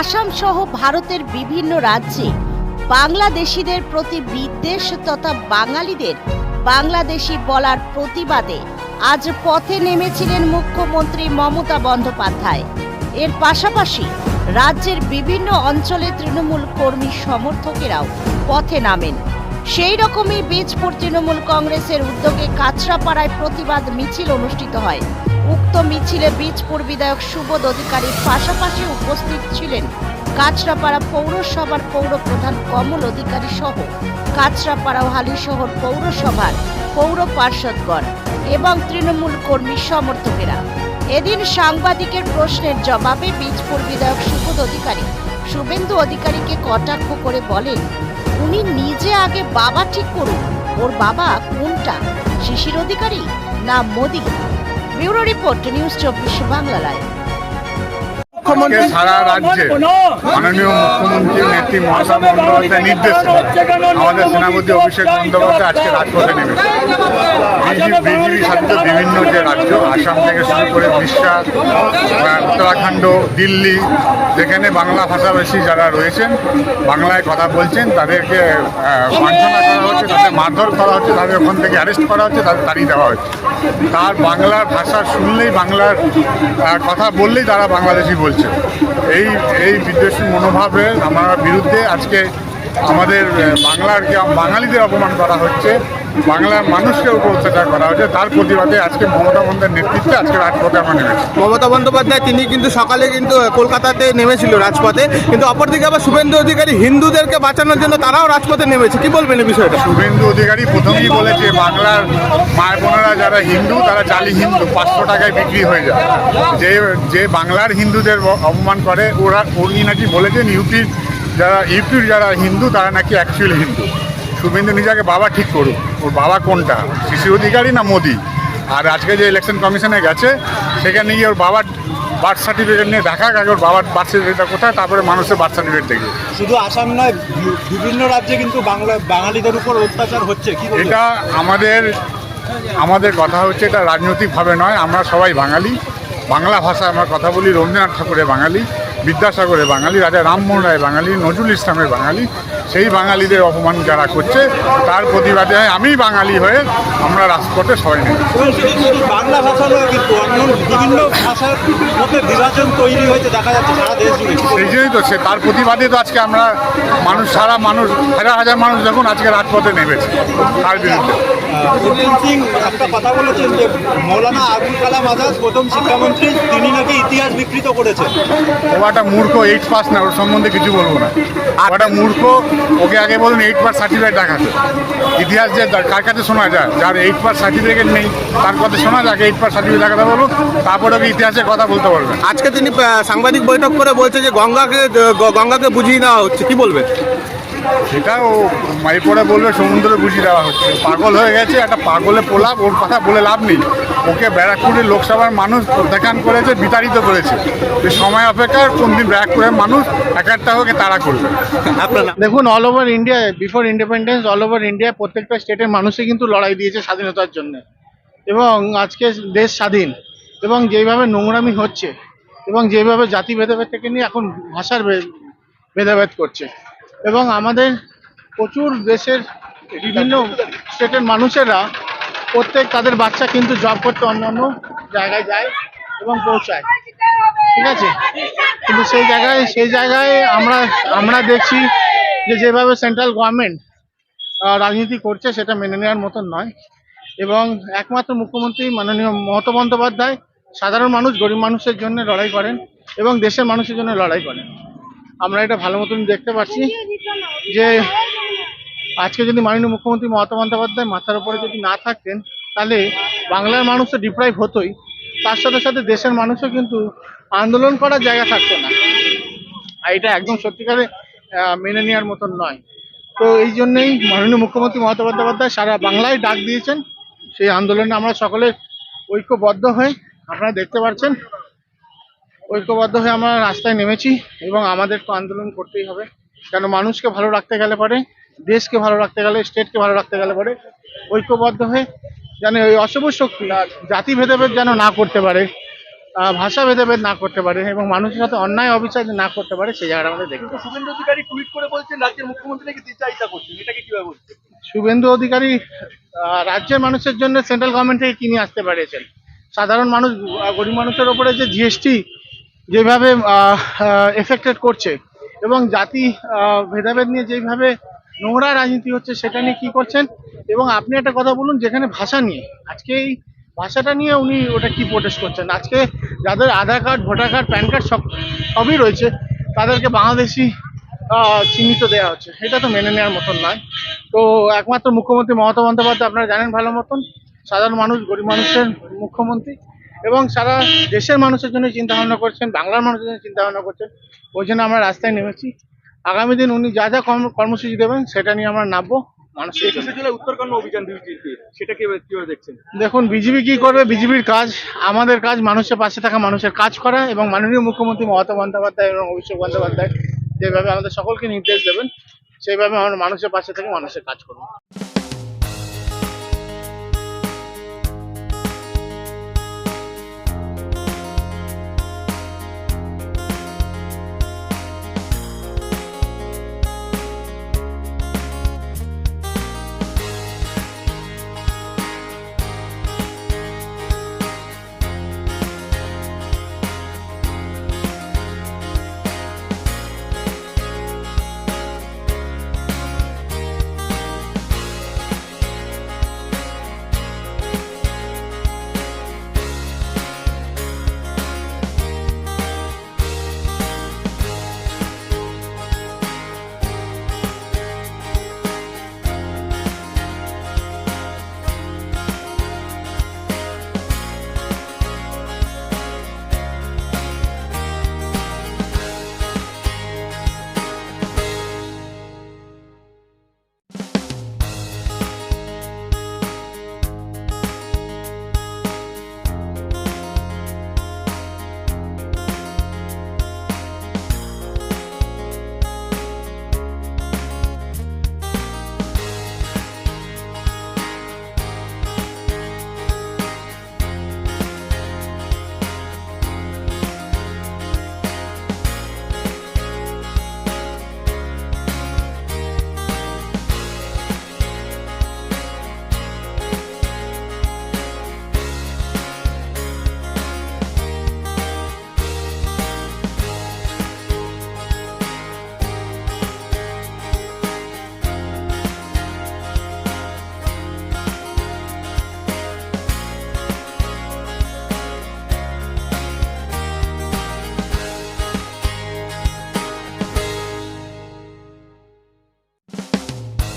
আসাম সহ ভারতের বিভিন্ন রাজ্যে বাংলাদেশিদের প্রতি বিদ্বেষ তথা বাঙালিদের বাংলাদেশি বলার প্রতিবাদে আজ পথে নেমেছিলেন মুখ্যমন্ত্রী মমতা বন্দ্যোপাধ্যায়। এর পাশাপাশি রাজ্যের বিভিন্ন অঞ্চলে তৃণমূল কর্মী সমর্থকেরাও পথে নামেন। সেই রকমই বীজপুর তৃণমূল কংগ্রেসের উদ্যোগে কাছড়াপাড়ায় প্রতিবাদ মিছিল অনুষ্ঠিত হয়। উক্ত মিছিলে বীজপুর বিধায়ক সুবোধ অধিকারীর পাশাপাশি উপস্থিত ছিলেন কাছড়াপাড়া পৌরসভার পৌর প্রধান কমল অধিকারী সহ কাছড়াপাড়া ও হালিশহর পৌরসভার পৌর পার্ষদগণ এবং তৃণমূল কর্মী সমর্থকেরা। এদিন সাংবাদিকের প্রশ্নের জবাবে বীজপুর বিধায়ক সুবোধ অধিকারী শুভেন্দু অধিকারীকে কটাক্ষ করে বলেন উনি নিজে আগে বাবা ঠিক করুন। ওর বাবা কোনটা? শিশির অধিকারী না মোদী? ব্যুরো রিপোর্ট, নিউজ চব্বিশ, বাংলা লাইভ। আজকে সারা রাজ্যে মাননীয় মুখ্যমন্ত্রী নেত্রী মমতা বন্দ্যোপাধ্যায়ের নির্দেশে আমাদের সেনাপতি অভিষেক বন্দ্যোপাধ্যায় আজকে রাজপথে নেমেছে বিজেপি শাসিত বিভিন্ন যে রাজ্য, আসাম থেকে শুরু করে উড়িষ্যা উত্তরাখণ্ড, দিল্লি, যেখানে বাংলা ভাষাভাষী যারা রয়েছেন, বাংলায় কথা বলছেন, তাদেরকে বঞ্চনা করা হচ্ছে, তাদের মারধর করা হচ্ছে, তাদের ওখান থেকে অ্যারেস্ট করা হচ্ছে, তাদের তাড়িয়ে দেওয়া হচ্ছে। তার বাংলার ভাষা শুনলেই বাংলার কথা বললেই তারা বাংলাদেশি বলছে। এই এই বিদ্বেষী মনোভাবের আমার বিরুদ্ধে আজকে আমাদের বাংলার বাঙালিদের অপমান করা হচ্ছে বাংলার মানুষকে উপর অত্যাচার করা হচ্ছে তার প্রতিবাদে আজকে মমতা বন্দ্যোপাধ্যায়ের নেতৃত্বে আজকে রাজপথে আমরা নেমেছি। মমতা বন্দ্যোপাধ্যায় তিনি কিন্তু সকালে কিন্তু কলকাতাতে নেমেছিল রাজপথে কিন্তু অপরদিকে আবার শুভেন্দু অধিকারী হিন্দুদেরকে বাঁচানোর জন্য তারাও রাজপথে নেমেছে। কি বলবেন এই বিষয়টা? শুভেন্দু অধিকারী প্রথমেই বলেছে বাংলার মায়ের বোনেরা যারা হিন্দু তারা জালি হিন্দু পাঁচশো টাকায় বিক্রি হয়ে যায়। যে যে বাংলার হিন্দুদের অপমান করে ওরা উনি নাকি বলেছেন ইউপির যারা ইউপির যারা হিন্দু তারা নাকি অ্যাকচুয়াল হিন্দু। শুভেন্দু নিজেকে বাবা ঠিক করুক। ওর বাবা কোনটা? শিশু অধিকারী না মোদি? আর আজকে যে ইলেকশন কমিশনে গেছে সেখানে গিয়ে ওর বাবার বার্থ সার্টিফিকেট নিয়ে দেখা আগে ওর বাবার বার্থ সার্টিফিকেটটা কোথায় তারপরে মানুষের বার্থ সার্টিফিকেট দেখবে। শুধু আসাম নয় বিভিন্ন রাজ্যে কিন্তু বাংলা বাঙালিদের উপর অত্যাচার হচ্ছে। কি এটা আমাদের আমাদের কথা হচ্ছে এটা রাজনৈতিকভাবে নয় আমরা সবাই বাঙালি। বাংলা ভাষায় আমরা কথা বলি রবীন্দ্রনাথ ঠাকুরের বাঙালি। বিদ্যাসাগরের বাঙালি রাজা রামমোহন রায় বাঙালি নজরুল ইসলামের বাঙালি সেই বাঙালিদের অপমান যারা করছে তার প্রতিবাদে আমি বাঙালি হয়ে আমরা রাজপথে সবাই নেই বাংলা ভাষা বিভিন্ন ভাষার মধ্যে বিভাজন তৈরি হয়েছে দেখা যাচ্ছে সারা দেশ সেই জন্যই তো সে তার প্রতিবাদে তো আজকে আমরা মানুষ সারা মানুষ হাজার হাজার মানুষ দেখুন আজকে রাজপথে নেমেছে তার বিরুদ্ধে। গুরমিত সিং একটা কথা বলেছেন যে মৌলানা আবুল কালাম আজাদ প্রথম শিক্ষামন্ত্রী তিনি নাকি ইতিহাস বিকৃত করেছেন ও একটা মূর্খ এইট পাস না, ওর সম্বন্ধে কিছু বলব না। ও একটা মূর্খ, ওকে আগে বলুন এইট পাস সার্টিফিকেট দেখাতে ইতিহাস যে কার কাছে শোনা যায়? যার এইট পাস সার্টিফিকেট নেই, তার কথা শোনা যাক এইট পাস সার্টিফিকেট দেখাতে বলুন, তারপরে ওকে ইতিহাসের কথা বলতে পারবেন আজকে তিনি সাংবাদিক বৈঠক করে বলছে যে গঙ্গাকে গঙ্গাকে বুঝিয়ে নেওয়া হচ্ছে। কি বলবেন? সেটা ও মাই পড়ে বলবে সমুদ্রে বুঝিয়ে দেওয়া হচ্ছে। পাগল হয়ে গেছে একটা পাগলে পোলাপ ওর কথা বলে লাভ নেই। ওকে ব্যারাকপুরের লোকসভার মানুষ প্রত্যাখ্যান করেছে বিতাড়িত করেছে। যে সময় অপেক্ষার কোন দিন ব্যারাকপুরের মানুষ এক একটা হোকে তারা করবে। আপনার দেখুন all over India before independence all over India প্রত্যেকটা স্টেটের মানুষই কিন্তু লড়াই দিয়েছে স্বাধীনতার জন্য। এবং আজকে দেশ স্বাধীন। এবং যেভাবে নোংরামি হচ্ছে এবং যেভাবে জাতি ভেদাভেদ থেকে নিয়ে এখন ভাষার ভেদাভেদ করছে। এবং আমাদের প্রচুর দেশের বিভিন্ন স্টেটের মানুষেরা প্রত্যেক তাদের বাচ্চা কিন্তু জব করতে অন্য অন্য জায়গায় যায় এবং পৌঁছায়। ঠিক আছে? কিন্তু সেই জায়গায় সেই জায়গায় আমরা আমরা দেখছি যে যেভাবে সেন্ট্রাল গভর্নমেন্ট রাজনীতি করছে সেটা মেনে নেওয়ার মতন নয়। এবং একমাত্র মুখ্যমন্ত্রী মাননীয় মমতা বন্দ্যোপাধ্যায় সাধারণ মানুষ, গরিব মানুষের জন্য লড়াই করেন এবং দেশের মানুষের জন্য লড়াই করেন। আমরা এটা ভালো মতন দেখতে পাচ্ছি যে আজকে যদি মাননীয় মুখ্যমন্ত্রী মমতা বন্দ্যোপাধ্যায় মাথার উপরে যদি না থাকতেন, তাহলে বাংলার মানুষ তো ডিপ্রাইভ হতোই। তার সাথে সাথে দেশের মানুষও কিন্তু আন্দোলন করার জায়গা থাকতো না। আর এটা একদম সত্যিকারে মেনে নেওয়ার মতন নয়। তো এই জন্যই মাননীয় মুখ্যমন্ত্রী মমতা বন্দ্যোপাধ্যায় সারা বাংলায় ডাক দিয়েছেন। সেই আন্দোলনে আমরা সকলে ঐক্যবদ্ধ হয়ে আপনারা দেখতে পাচ্ছেন ঐক্যবদ্ধ হয়ে আমরা রাস্তায় নেমেছি এবং আমাদের তো আন্দোলন করতেই হবে। কেন মানুষকে ভালো রাখতে গেলে পরে দেশকে ভালো রাখতে গেলে স্টেটকে ভালো রাখতে গেলে পরে ঐক্যবদ্ধ হয়ে যেন ওই অশুভ শক্তি জাতি ভেদাভেদ যেন না করতে পারে ভাষা ভেদাভেদ না করতে পারে এবং মানুষের সাথে অন্যায় অবিচার না করতে পারে সেই জায়গাটা আমাদের দেখতে শুভেন্দু অধিকারী টুইট করে বলছেন রাজ্যের মুখ্যমন্ত্রী নাকি দ্বিচারিতা করছেন এটাকে কীভাবে বলছেন শুভেন্দু অধিকারী রাজ্যের মানুষের জন্য সেন্ট্রাল গভর্নমেন্ট থেকে কিনে আসতে পারিয়েছেন সাধারণ মানুষ গরিব মানুষের ওপরে যে জিএসটি যেভাবে এফেক্টেড করছে এবং জাতি ভেদাভেদ নিয়ে যেভাবে নোংরা রাজনীতি হচ্ছে সেটা নিয়ে কি করছেন? এবং আপনি একটা কথা বলুন, যেখানে ভাষা নিয়ে। আজকে এই ভাষাটা নিয়ে উনি ওটা কি প্রোটেস্ট করছেন? আজকে যাদের Aadhaar card, voter card, PAN card সব, সবই রয়েছে, তাদেরকে বাংলাদেশি চিহ্নিত দেওয়া হচ্ছে। এটা তো মেনে নেওয়ার মতন নয়। তো একমাত্র মুখ্যমন্ত্রী মমতা বন্দ্যোপাধ্যায়, আপনারা জানেন ভালো মতন, সাধারণ মানুষ, গরিব মানুষের মুখ্যমন্ত্রী। এবং সারা দেশের মানুষের জন্য চিন্তা ভাবনা করছেন বাংলার মানুষের জন্য চিন্তা ভাবনা করছেন ওই জন্য আমরা রাস্তায় নেমেছি। আগামী দিন উনি যা যা কর্ম- কর্মসূচি দেবেন সেটা নিয়ে আমরা নামবো দেখুন বিজেপি কি করবে? বিজেপির কাজ আমাদের কাজ মানুষের পাশে থাকা মানুষের কাজ করা এবং মাননীয় মুখ্যমন্ত্রী মমতা বন্দ্যোপাধ্যায় এবং অভিষেক বন্দ্যোপাধ্যায় যেভাবে আমাদের সকলকে নির্দেশ দেবেন সেইভাবে আমরা মানুষের পাশে থেকে মানুষের কাজ করব।